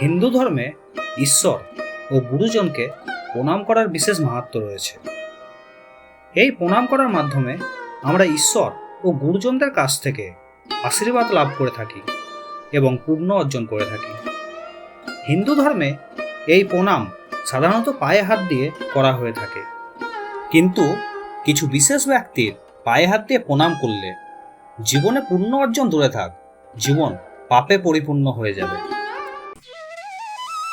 হিন্দু ধর্মে ঈশ্বর ও গুরুজনকে প্রণাম করার বিশেষ মাহাত্ম রয়েছে। এই প্রণাম করার মাধ্যমে আমরা ঈশ্বর ও গুরুজনদের কাছ থেকে আশীর্বাদ লাভ করে থাকি এবং পূর্ণ অর্জন করে থাকি। হিন্দু ধর্মে এই প্রণাম সাধারণত পায়ে হাত দিয়ে করা হয়ে থাকে। কিন্তু কিছু বিশেষ ব্যক্তির পায়ে হাত দিয়ে প্রণাম করলে জীবনে পূর্ণ অর্জন দূরে থাক, জীবন পাপে পরিপূর্ণ হয়ে যাবে।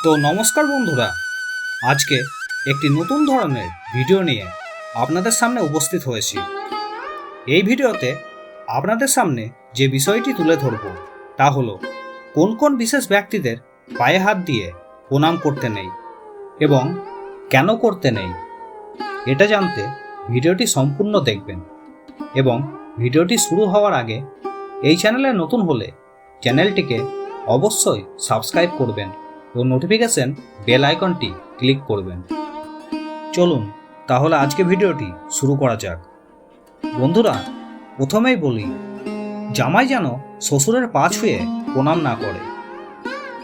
তো নমস্কার বন্ধুরা। আজকে একটি নতুন ধরনের ভিডিও নিয়ে আপনাদের সামনে উপস্থিত হয়েছি। এই ভিডিওতে আপনাদের সামনে যে বিষয়টি তুলে ধরব, তা হলো কোন কোন বিশেষ ব্যক্তিদের পায়ে হাত দিয়ে প্রণাম করতে নেই এবং কেন করতে নেই, এটা জানতে ভিডিওটি সম্পূর্ণ দেখবেন এবং ভিডিওটি শুরু হওয়ার আগে এই চ্যানেলে নতুন হলে চ্যানেলটিকে অবশ্যই সাবস্ক্রাইব করবেন। ও নোটিফিকেশন বেল আইকনটি ক্লিক করবেন। চলুন, তাহলে আজকে ভিডিওটি শুরু করা যাক। বন্ধুরা, প্রথমেই বলি, জামাই যেন শ্বশুরের পা ছুঁয়ে প্রণাম না করে।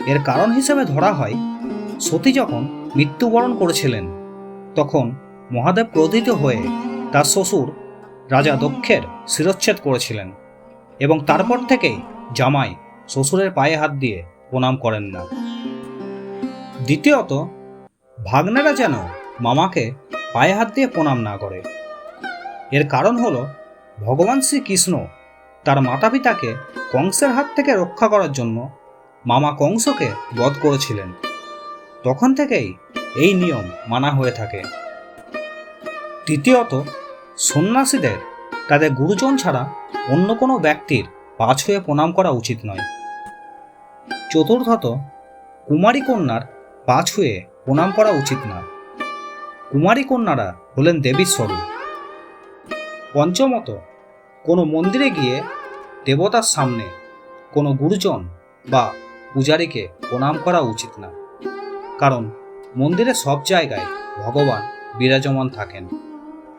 এর কারণ হিসেবে ধরা হয়, সতী যখন মৃত্যুবরণ করেছিলেন, তখন মহাদেব ক্রোধিত হয়ে তার শ্বশুর রাজা দক্ষের শিরচ্ছেদ করেছিলেন এবং তারপর থেকেই জামাই শ্বশুরের পায়ে হাত দিয়ে প্রণাম করেন না। দ্বিতীয়ত, ভাগ্নেরা যেন মামাকে পায়ে হাত দিয়ে প্রণাম না করে। এর কারণ হলো, ভগবান শ্রীকৃষ্ণ তার মাতা পিতাকে কংসের হাত থেকে রক্ষা করার জন্য মামা কংসকে বধ করেছিলেন। তখন থেকেই এই নিয়ম মানা হয়ে থাকে। তৃতীয়ত, সন্ন্যাসীদের, তাদের গুরুজন ছাড়া অন্য কোনো ব্যক্তির পা ছুঁয়ে প্রণাম করা উচিত নয়। চতুর্থত, কুমারী কন্যার পা ছুঁয়ে প্রণাম করা উচিত না। কুমারী কন্যারা হলেন দেবীর স্বরূপ। পঞ্চমত, কোনো মন্দিরে গিয়ে দেবতার সামনে কোনো গুরুজন বা পূজারীকে প্রণাম করা উচিত না। কারণ মন্দিরে সব জায়গায় ভগবান বিরাজমান থাকেন।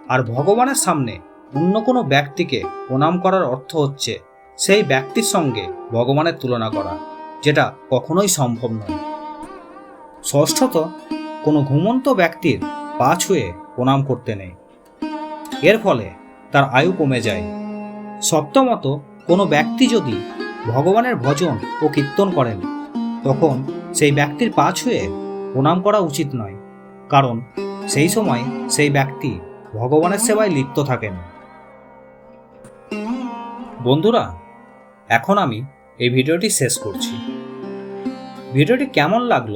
আর ভগবানের সামনে অন্য কোনো ব্যক্তিকে প্রণাম করার অর্থ হচ্ছে সেই ব্যক্তির সঙ্গে ভগবানের তুলনা করা, যেটা কখনোই সম্ভব নয়। ষষ্ঠত কোনো ঘুমন্ত ব্যক্তির পা ছুঁয়ে প্রণাম করতে নেই। এর ফলে তার আয়ু কমে যায়। সপ্তমত কোনো ব্যক্তি যদি ভগবানের ভজন ও কীর্তন করেন, তখন সেই ব্যক্তির পা ছুঁয়ে প্রণাম করা উচিত নয়, কারণ সেই সময় সেই ব্যক্তি ভগবানের সেবায় লিপ্ত থাকেন। বন্ধুরা, এখন আমি এই ভিডিওটি শেষ করছি। ভিডিওটি কেমন লাগল